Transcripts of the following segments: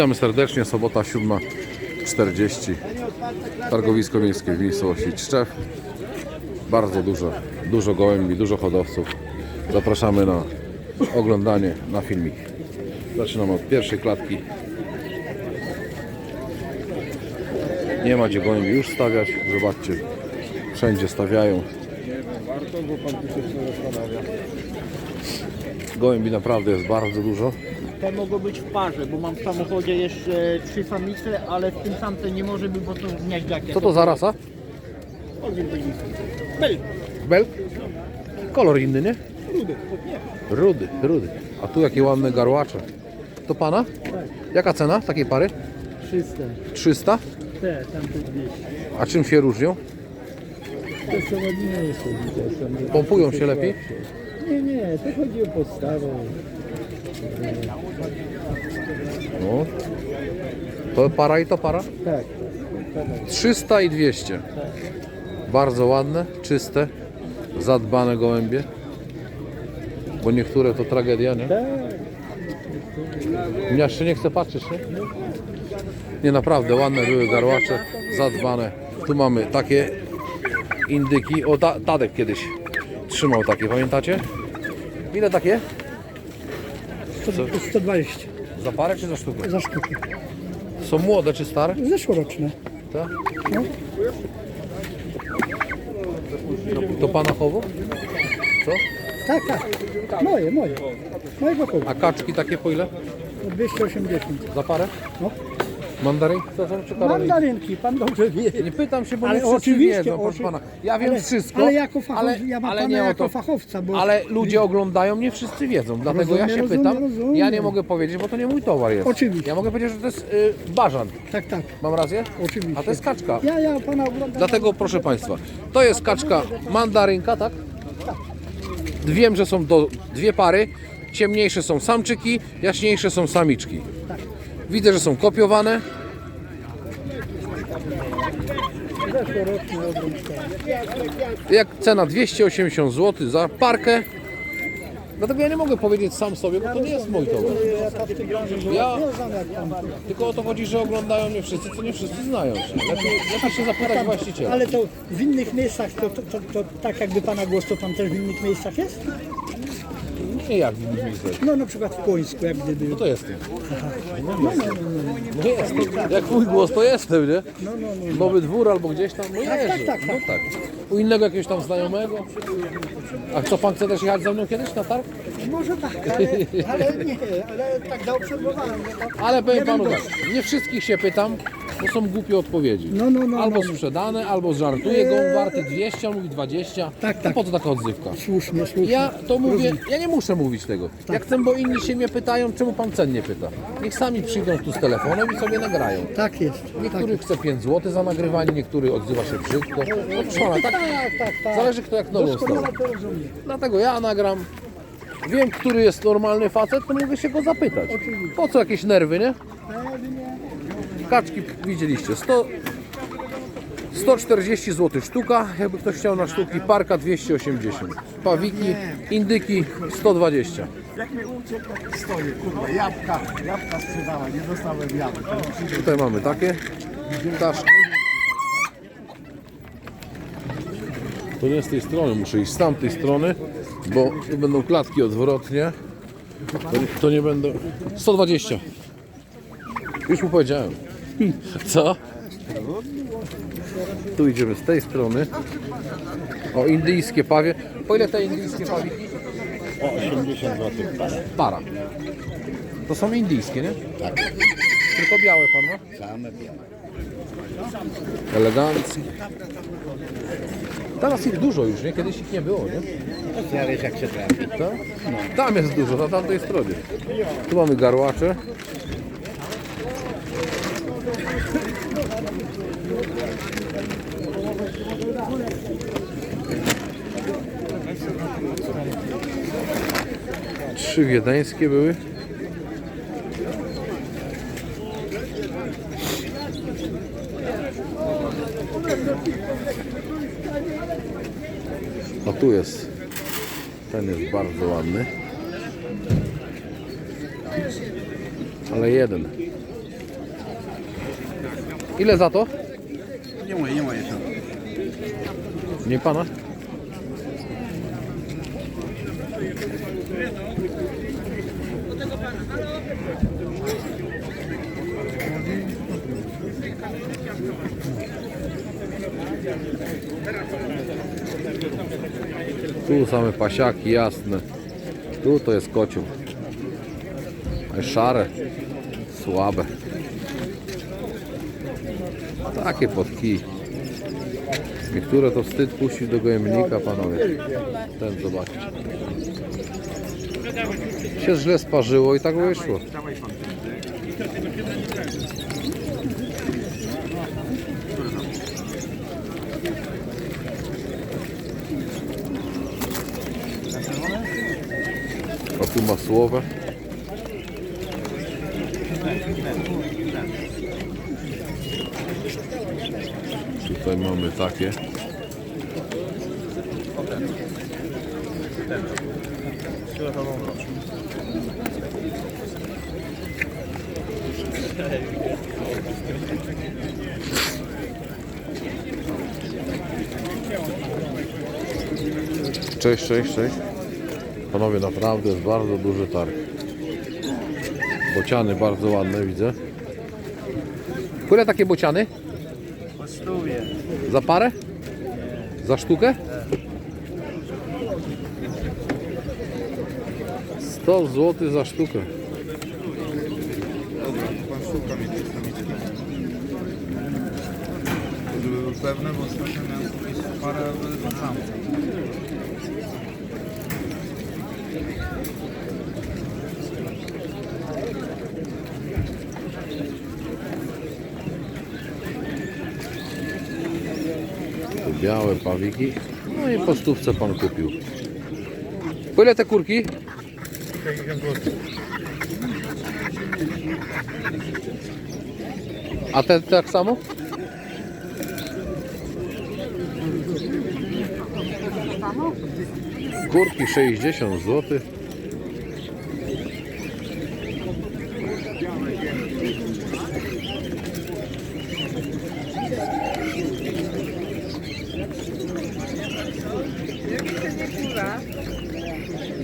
Witamy serdecznie, sobota 7.40 Targowisko miejskie w miejscowości Czczew. Bardzo dużo, dużo gołębi, dużo hodowców. Zapraszamy na oglądanie, na filmik. Zaczynamy od pierwszej klatki. Nie ma gdzie gołębi już stawiać. Zobaczcie, wszędzie stawiają. Gołębi naprawdę jest bardzo dużo Te mogą być w parze, bo mam w samochodzie jeszcze trzy samice, ale w tym samce nie może być, bo to gniaździakie. Co to za rasa? Bel. Belk? Kolor inny, nie? Rudy. Rudy, rudy. A tu jakie ładne garłacze. To pana? Jaka cena takiej pary? 300. 300? Te, tamte 200. A czym się różnią? To są ładnie jest to Pompują się lepiej? Nie, nie, to chodzi o podstawę. No. To para i to para? Tak. 300 i 200. Bardzo ładne, czyste, zadbane gołębie. Bo niektóre to tragedia, nie? Tak. Ja jeszcze nie chcę patrzeć, nie? Nie, naprawdę ładne były garłacze, zadbane. Tu mamy takie indyki. O, Ta- Tadek kiedyś trzymał takie, pamiętacie? Ile takie? 120 Za parę czy za sztukę? za sztukę. Są młode czy stare? Zeszłoroczne. Tak? To pana chowu? Co? Tak, tak. Moje, moje. Mojego koła. A kaczki takie po ile? 280. Za parę? No. Mandarynki to są czy karoliny? Mandarynki, pan dobrze wie. Nie pytam się, bo Ale nie wszyscy oczywiście, wiedzą, proszę oczy- pana. Ja wiem ale- wszystko, ale jako fachow- ale, ja mam ale pana jako to. fachowca, bo- Ale ludzie oglądają, nie wszyscy wiedzą, dlatego ja się Rozumiem, pytam. rozumiem, rozumiem. Ja nie mogę powiedzieć, bo to nie mój towar jest. Oczywiście. Ja mogę powiedzieć, że to jest y, bażan. Tak, tak. Mam rację? Oczywiście. A to jest kaczka. Ja, ja pana oglądam. Dlatego proszę Państwa, to jest kaczka mandarynka, tak? Wiem, że są do, dwie pary. Ciemniejsze są samczyki, jaśniejsze są samiczki. Widzę, że są kopiowane. Jak cena 280 zł za parkę. Dlatego ja nie mogę powiedzieć sam sobie, bo to nie jest mój towar. Ja. Tylko o to chodzi, że oglądają mnie wszyscy, co nie wszyscy znają się. Lepiej, lepiej się zapytać właściciela. Ale to w innych miejscach, to, to, to, to tak jakby pana głos, to pan też w innych miejscach jest? Nie jak w innych miejscach. No na przykład w Płońsku, jak gdyby. No to jestem. No jestem. Jak mój głos, to jestem, nie? No, no, no. Nowy dwór albo gdzieś tam, no Tak, tak, tak, No tak. tak. U innego jakiegoś tam znajomego. A co pan chce też jechać ze mną kiedyś na targ? Może tak, ale, ale nie, ale tak zaobserwowałem. że to- Ale powiem panu tak, nie wszystkich się pytam, bo są głupie odpowiedzi. No, no, no, albo no. sprzedane, albo żartuje go, on warty 200, on mówi 20. Tak, To tak. po co taka odzywka? Słusznie, słusznie. Ja to mówię, ja nie muszę mówić tego. Tak. Ja chcę, bo inni się mnie pytają, czemu pan cen nie pyta. Niech sami przyjdą tu z telefonem i sobie nagrają. Tak jest. Niektóry chce 5 zł za nagrywanie, niektóry odzywa się brzydko. No proszę pana, tak, Tak, tak, tak. zależy kto jak nogą stał. To. Dlatego ja nagram. Wiem, który jest normalny facet, to mogę się go zapytać. Po co jakieś nerwy, nie? Kaczki widzieliście. 100, 140 zł sztuka, jakby ktoś chciał na sztuki, parka 280. Pawiki, indyki 120. Jak mi uciekł, jak stoję, kurwa, jabłka, jabłka sprzedała, nie dostałem jabłek. Tutaj mamy takie ptaszki. To nie z tej strony, muszę iść z tamtej strony, bo tu będą klatki odwrotnie. To nie, to nie będą. 120. Już mu powiedziałem. Co? Tu idziemy z tej strony. O, indyjskie pawie. Po ile te indyjskie pawiki? O 80 zł para. Para. To są indyjskie, nie? Tak, Tylko białe pan ma? same białe. Eleganckie. Teraz ich dużo już, nie? Kiedyś ich nie było, nie? Ja wiesz jak się trafi. Tak? Tam jest dużo, na tamtej stronie. Tu mamy garłacze. Trzy wiedeńskie były. A tu jest. Ten jest bardzo ładny. Ale jeden. Ile za to? Nie moje, nie moje to. Nie pana? Tu same pasiaki jasne. Tu to jest jest szare, słabe. Takie podki. Niektóre to wstyd puścić do gojemnika, panowie. Ten zobaczcie. Się źle sparzyło i tak wyszło. A tu masłowe. Tutaj mamy takie. Cześć, cześć, cześć. Panowie, naprawdę jest bardzo duży targ. Bociany bardzo ładne widzę. Które takie bociany? Po stówie. Za parę? Za sztukę? 100 zł za sztukę. Dobra, pan szuka mi tej samiczki. Pewny, bo ostatnio miałem kupić parę białe pawiki. No i po stówce pan kupił. Po ile te kurki? A te tak samo? Kurki 60 zł.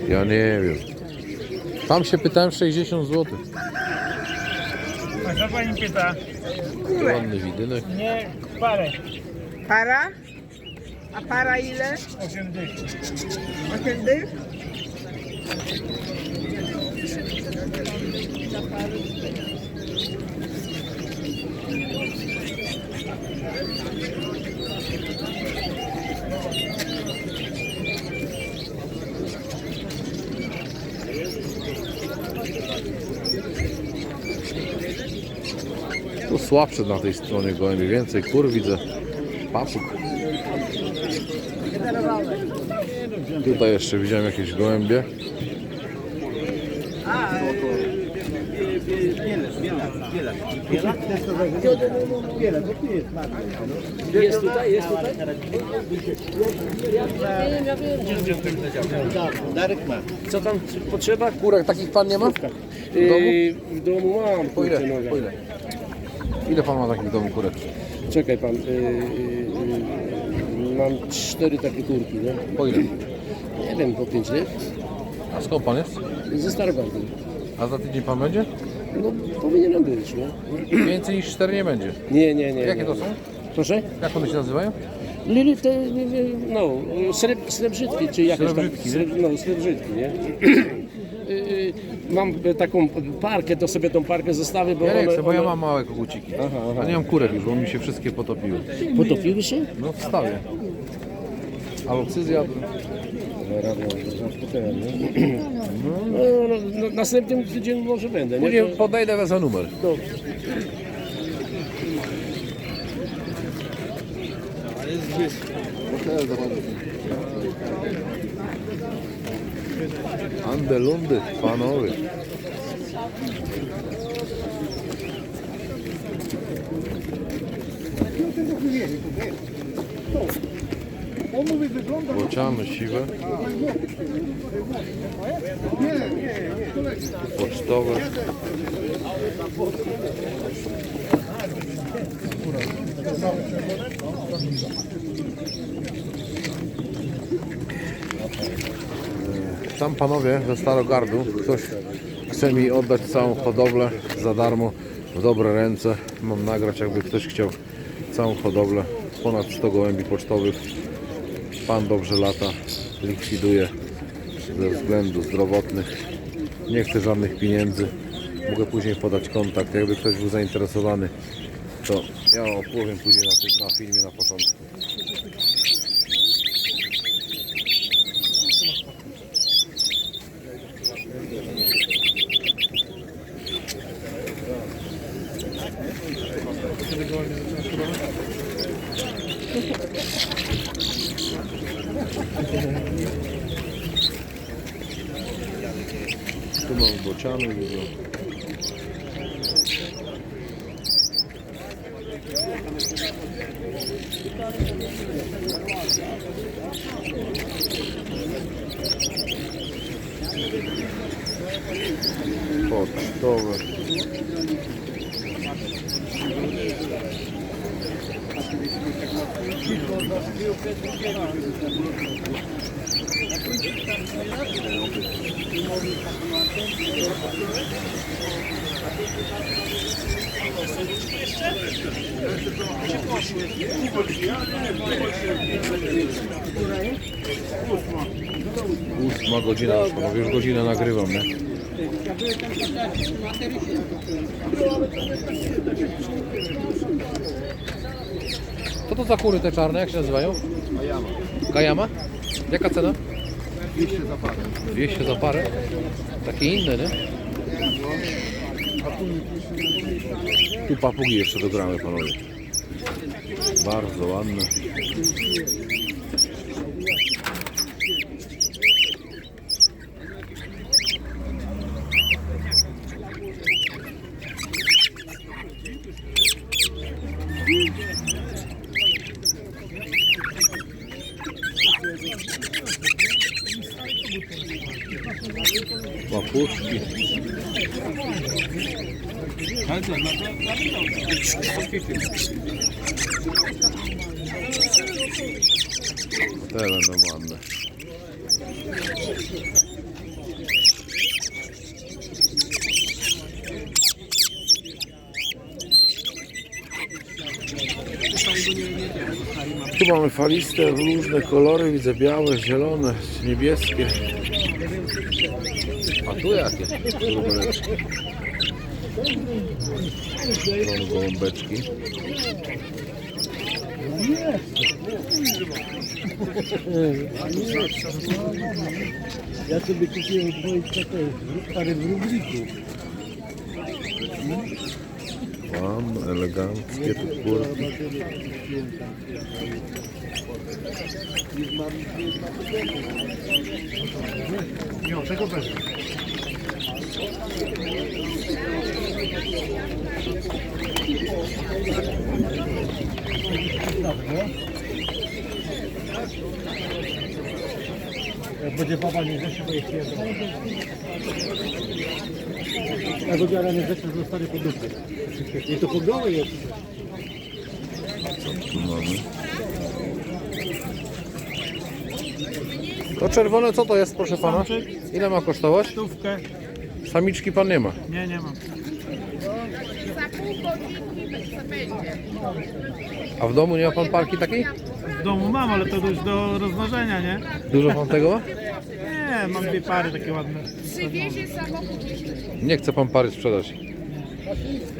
Ja nie wiem. Tam się pytałem 60 zł. A co pani pyta? Ładny widynek. Nie, parę. Para? A para ile? Osiem dych. Osiem dych? Tu słabsze na tej stronie gołębie. Więcej kur widzę. Papug. Tutaj jeszcze widziałem jakieś gołębie. Co tam potrzeba? Kurek takich pan nie ma? Yy, w domu mam. Po ile? kurczę. Po ile? Ile pan ma takich w domu kurek? Czekaj pan. Yy, yy, mam cztery takie kurki, nie? Po ile? Nie wiem, po pięć lat. A skąd pan jest? Ze Stargardu. A za tydzień pan będzie? No powinienem być, nie? Więcej niż 4 nie będzie. Nie, nie, nie. Jakie nie. to są? Proszę? Jak one się nazywają? Lili te, no, sreb, srebrzytki, czy jakieś Srebrzytki, tam, sreb, no, srebrzytki, nie? Yy, Mam taką parkę, to sobie tą parkę zostawię, bo Ja nie one, chcę, bo ja mam małe koguciki. Aha, aha. A nie mam kurek już, bo mi się wszystkie potopiły. potopiły się? No w stawie. Albo zjadł. No, no, no, następnym tydzień może będę, nie? Później podejdę wezmę numer. Dobrze. Andelundy, panowie. Bociany siwe. Pocztowe. Tam panowie ze Starogardu, ktoś chce mi oddać całą hodowlę za darmo w dobre ręce. Mam nagrać, jakby ktoś chciał całą hodowlę. Ponad 100 gołębi pocztowych. Pan dobrze lata, likwiduje ze względów zdrowotnych. Nie chcę żadnych pieniędzy. Mogę później podać kontakt. Jakby ktoś był zainteresowany, to ja opowiem później na, na filmie na początku. Tu mam bociany, dużo. Ósma godzina, już już godzinę nagrywam, nie? Co to za kury te czarne, jak się nazywają? Gajama. Gajama? Jaka cena? 200 za parę. 200 za parę? Takie inne, nie? Tu papugi jeszcze dogramy, panowie. Bardzo ładne. Te będą ładne. Tu mamy faliste, różne kolory, widzę białe, zielone, niebieskie. A tu jakie? Rubeleczki. Są gołąbeczki. Ja sobie kupiłem 20 parę w rubriku. Mam eleganckie tu kurki. Nie, tego bez. Jak będzie baba nie zeszła, to jest jedno. Jak obiara nie zeszła, to zostanie po dupie. I to po głowie jest. Tu mamy. To czerwone co to jest proszę pana? Ile ma kosztować? Stówkę. Samiczki pan nie ma. Nie, nie mam. A w domu nie ma pan parki takiej? W domu mam, ale to już do rozmnożenia, nie? Dużo pan tego ma? Nie, mam dwie pary takie ładne. Nie chce pan pary sprzedać.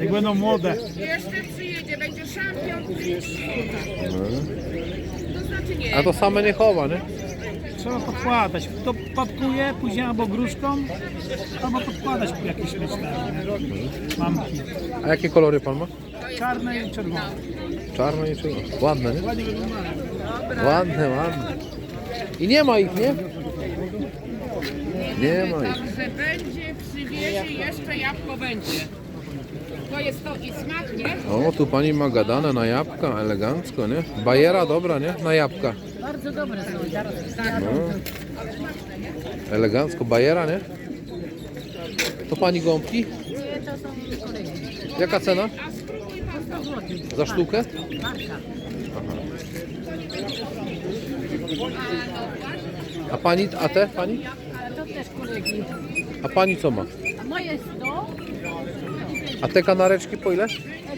Jak będą młode. Jeszcze przyjedzie, będzie szampion. To znaczy nie. A to same nie chowa, nie? Trzeba podkładać. To podkuje, później albo gruszką, albo podkładać jakieś myślę. Mamki. A jakie kolory pan ma? Czarne i czerwone. Czarne i czerwone. Ładne, nie? Ładne, ładne. I nie ma ich, nie? Nie ma ich. Także będzie, przywiezie, jeszcze jabłko będzie. To jest to i smak, nie? O, tu pani ma gadane na jabłka, elegancko, nie? Bajera dobra, nie? Na jabłka. Bardzo dobre są. No. Elegancko, bajera, nie? To pani gąbki? Nie, to są kolejne. Jaka cena? A pan Za sztukę? A pani, a te pani? To też kolegi. A pani co ma? A moje 100, A te kanareczki po ile?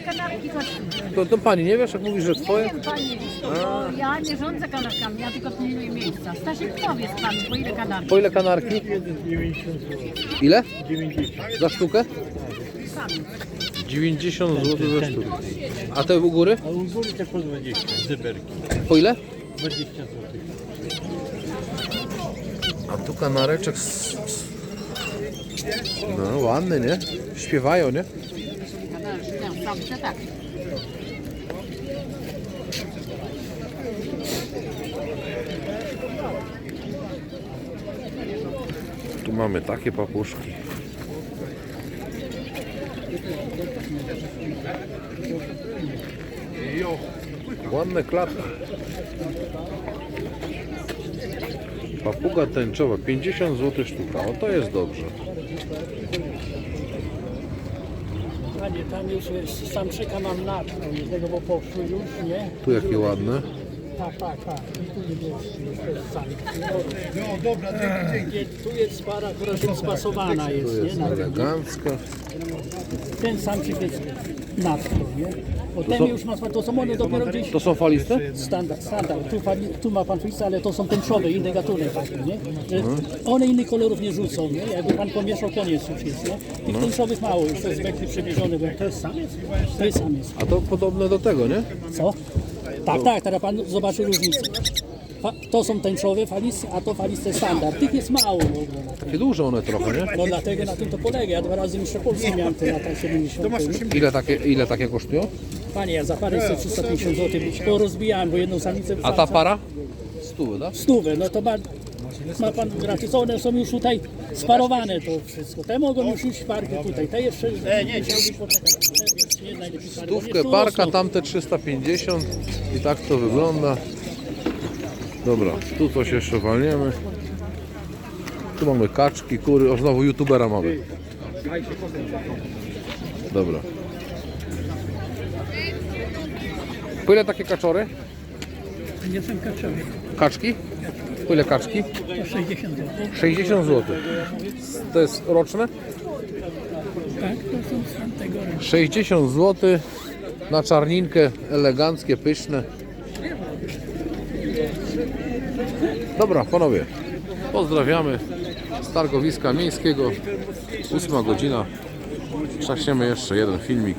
kanarki za 3. To, to pani nie wiesz, jak mówisz, że Nie twoje? wiem pani, bo ja nie rządzę kanarkami, ja tylko pilnuję miejsca. Stasiek powie z panu, po ile kanarki? Po ile kanarki? Ile? 90. Za sztukę? 90 zł za sztukę. A te u góry? A u góry te po 20, zeberki. Po ile? 20 zł. A tu kanareczek. s- s- No ładny, nie? Śpiewają, nie? Tak. Tu mamy takie papuszki. Ładne klapy. Papuga tęczowa 50 zł sztuka. O to jest dobrze. Panie, tam już jest samczyka mam na jednego, bo poszły już, nie? Tu jakie ładne. Tak, tak, tak. I tu jest, jest. No dobra, dzięki. Tu jest para, która już spasowana Tu jest, jest nie? Na elegancka. Ten samczyk jest nad tą, nie? Bo ten są- już ma, to są one dopiero gdzieś To są faliste? standard, standard. Tu, fali- tu ma pan flisy, ale to są tęczowe, inny gatunek nie? Że Mhm. One innych kolorów nie rzucą, nie? Jakby pan pomieszał, koniec już jest, nie? Tych No. tęczowych mało już, to jest bekry przewieziony, bo to jest samiec? To jest samiec. A to podobne do tego, nie? Co? Tak, tak, teraz pan zobaczy różnicę. Fa- To są tęczowe falisy, a to falisty standard. Tych jest mało w ogóle. Takie duże one trochę, nie? No dlatego na tym to polega. Ja dwa razy jeszcze Polsce miałem te lata 70. Ile takie, ile takie kosztują? Panie, ja za parę chcę 350 zł, to rozbijałem, bo jedną samicę A ta para? Stóły, tak? Stówę, no to ma, ma pan gratis. One są już tutaj sparowane to wszystko. Te mogą już iść parki tutaj. Te jeszcze nie, nie, poczekać. Te nie najlepiej parki. One Stówkę parka, tamte 350 i tak to wygląda. Dobra, tu coś jeszcze walniemy. Tu mamy kaczki, kury, o znowu youtubera mamy. Dobra. Po ile takie kaczory? Nie są kaczowe. Kaczki? Po ile kaczki? To 60 zł. 60 zł. To jest roczne? Tak, to są z tamtego roku. 60 zł na czarninkę, eleganckie, pyszne. Dobra, panowie, pozdrawiamy z targowiska miejskiego. 8 godzina. Trzaśniemy jeszcze jeden filmik.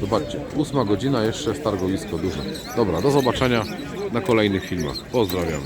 Zobaczcie, 8 godzina jeszcze z targowisko duże. Dobra, do zobaczenia na kolejnych filmach. Pozdrawiam.